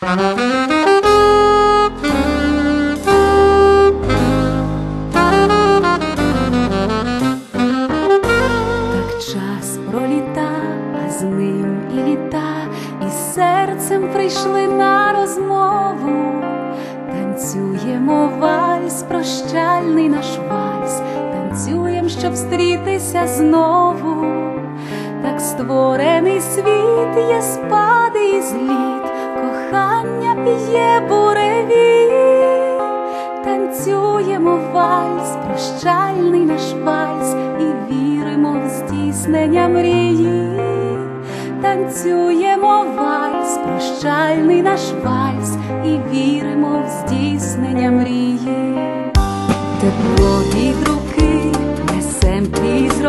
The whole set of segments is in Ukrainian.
Так час проліта, а з ним і літа, і серцем прийшли на розмову. Танцюємо вальс, прощальний наш вальс, танцюєм, щоб встрітися знову. Так створений світ є спади і зліт, кохання п'є буреві. Танцюємо вальс, прощальний наш вальс, і віримо в здійснення мрії. Танцюємо вальс, прощальний наш вальс, і віримо в здійснення мрії. Тепло від руки несем крізь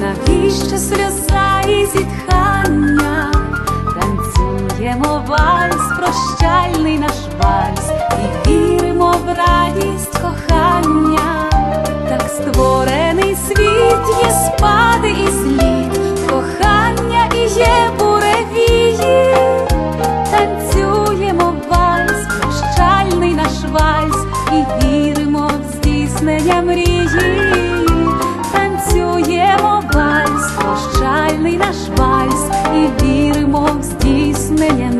навіщо сльоза і зітхання? Співаємо вальс, прощальний наш вальс, і віримо в радість кохання, так створений світ є спади і слід, кохання і є буревії, танцюємо вальс, прощальний наш вальс, і віримо в здійснення мрії, танцюємо вальс, прощальний наш вальс. віримо в Здійснення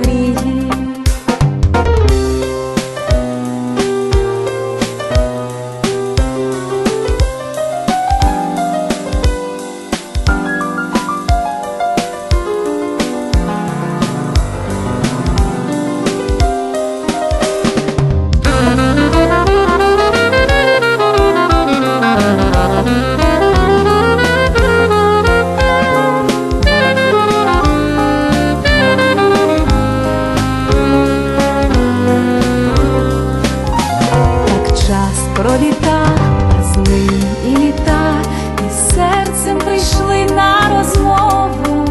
час пролітав, з ним і літа, і серцем прийшли на розмову,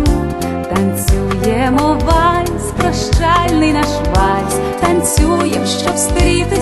танцюємо вальс, прощальний наш вальс, танцюєм, щоб стріти.